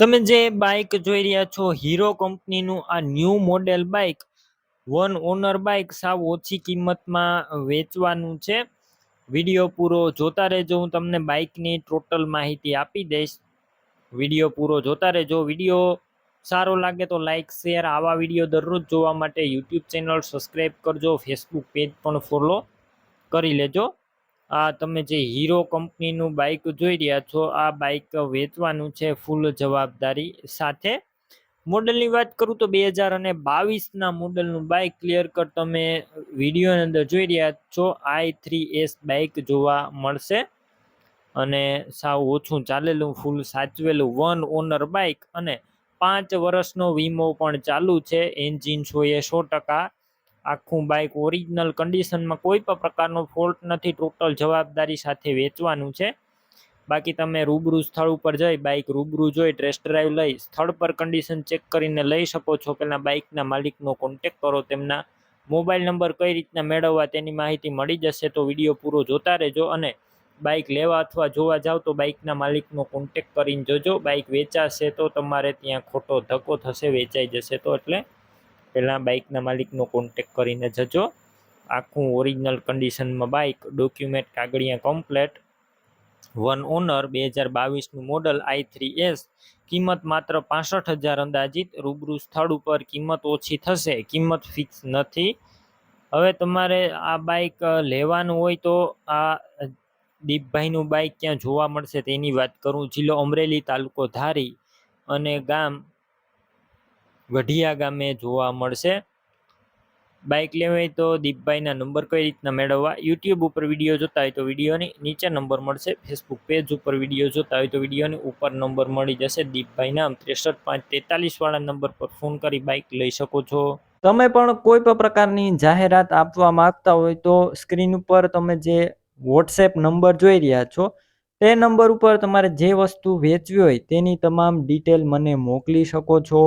તમે જે બાઇક જોઈ રહ્યા છો હીરો કંપનીનું આ new model bike one owner bike સાવ ઓછી કિંમતમાં વેચવાનું છે. વીડિયો પૂરો જોતા રહેજો, હું તમને બાઇકની ટોટલ માહિતી આપી દઈશ. વીડિયો પૂરો જોતા રહેજો. વીડિયો સારો લાગે તો લાઇક શેર આવા વીડિયો દરરોજ જોવા માટે યુટ્યુબ ચેનલ સબસ્ક્રાઈબ કરજો ફેસબુક પેજ પણ ફોલો કરી લેજો. આ તમે જે હીરો કંપનીનું બાઇક જોઈ રહ્યા છો, આ બાઇક વેચવાનું છે ફૂલ જવાબદારી સાથે. મોડલની વાત કરું તો બે હજાર અને બાવીસના મોડલનું બાઇક ક્લિયર કટ તમે વિડીયોની અંદર જોઈ રહ્યા છો, આઈ થ્રી એસ બાઇક જોવા મળશે. અને સાવ ઓછું ચાલેલું, ફૂલ સાચવેલું, વન ઓનર બાઇક અને પાંચ વર્ષનો વીમો પણ ચાલુ છે, એન્જિન છો એ સો ટકા આખું બાઇક ઓરિજિનલ કન્ડિશનમાં કોઈ પણ પ્રકારનો ફોલ્ટ નથી ટોટલ જવાબદારી સાથે વેચવાનું છે. બાકી તમે રૂબરૂ સ્થળ ઉપર જઈ બાઇક રૂબરૂ જોઈ ટેસ્ટ ડ્રાઈવ લઈ, સ્થળ પર કન્ડિશન ચેક કરીને લઈ શકો છો. પહેલાં બાઇકના માલિકનો કોન્ટેક કરો, તેમના મોબાઈલ નંબર કઈ રીતના મેળવવા તેની માહિતી મળી જશે તો વીડિયો પૂરો જોતા રહેજો અને બાઇક લેવા અથવા જોવા જાઓ તો બાઇકના માલિકનો કોન્ટેક કરીને જોજો. બાઇક વેચાશે તો તમારે ત્યાં ખોટો ધક્કો થશે, વેચાઈ જશે તો એટલે પહેલાં બાઇકના માલિકનો કોન્ટેક કરીને જજો. આખું ઓરિજિનલ કન્ડિશનમાં બાઇક ડોક્યુમેન્ટ કાગળિયા કમ્પ્લેટ વન ઓનર બે હજાર બાવીસનું મોડલ આઈ થ્રી એસ. કિંમત માત્ર પાસઠ હજાર અંદાજિત. રૂબરૂ સ્થળ ઉપર કિંમત ઓછી થશે. કિંમત ફિક્સ નથી. હવે તમારે આ બાઇક લેવાનું હોય તો આ દીપભાઈનું બાઇક ક્યાં જોવા મળશે તેની વાત કરું. જિલ્લો અમરેલી તાલુકો ધારી અને ગામ ગઢિયા ગામે જોવા મળશે. બાઇક લેવી હોય તો દીપભાઈના નંબર કઈ રીતના મેળવવા? યુટ્યુબ ઉપર વીડિયો જોતા હોય તો વિડીયોની નીચે નંબર મળશે. ફેસબુક પેજ ઉપર વીડિયો જોતા હોય તો વિડીયોની ઉપર નંબર મળી જશે. દીપભાઈના ત્રેસઠ પાંચ તેતાલીસવાળા નંબર પર ફોન કરી બાઇક લઈ શકો છો. તમે પણ કોઈ પણ પ્રકારની જાહેરાત આપવા માંગતા હોય તો સ્ક્રીન ઉપર તમે જે વોટ્સએપ નંબર જોઈ રહ્યા છો, તે નંબર ઉપર તમારે જે વસ્તુ વેચવી હોય તેની તમામ ડિટેલ મને મોકલી શકો છો.